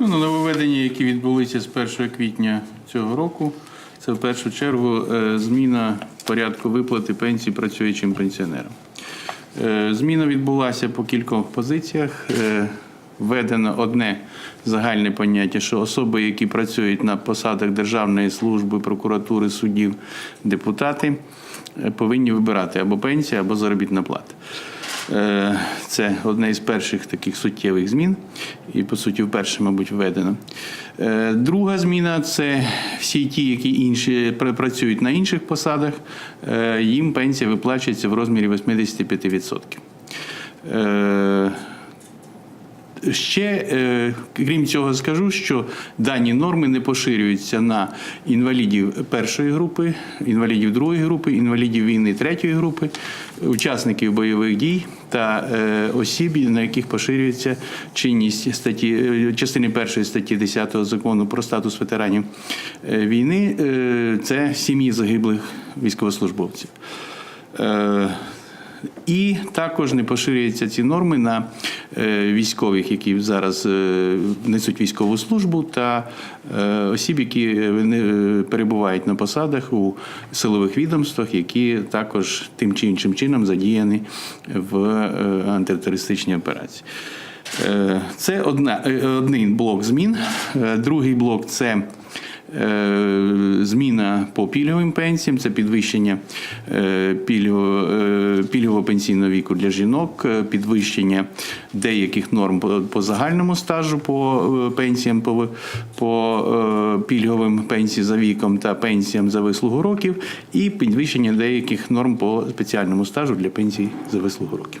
Ну, нововведення, які відбулися з 1 квітня цього року, це в першу чергу е, зміна порядку виплати пенсій працюючим пенсіонерам. Е, Зміна відбулася по кількох позиціях. Е, Введено одне загальне поняття, що особи, які працюють на посадах державної служби, прокуратури, суддів, депутати, повинні вибирати або пенсія, або заробітна плата. Е, Це одне із перших таких суттєвих змін, і по суті, вперше, мабуть, введено. Е, Друга зміна це всі ті, які інші працюють на інших посадах, е, їм пенсія виплачується в розмірі 85%. Ще, е, крім цього, скажу, що дані норми не поширюються на інвалідів першої групи, інвалідів другої групи, інвалідів війни третьої групи, учасників бойових дій та е, осіб, на яких поширюється чинність статті е, частини першої статті 10 закону про статус ветеранів війни. Це сім'ї загиблих військовослужбовців. І також не поширюються ці норми на е, військових, які зараз е, несуть військову службу, та е, осіб, які перебувають на посадах у силових відомствах, які також тим чи іншим чином задіяні в антитерористичній операції. Це одна, один блок змін. Другий блок це Зміна по пільговим пенсіям, це підвищення пільгового, пільгового пенсійного віку для жінок, е, підвищення деяких норм по, загальному стажу по е, пенсіям, по, по е, пільговим пенсіям за віком та пенсіям за вислугу років, і підвищення деяких норм по спеціальному стажу для пенсій за вислугу років.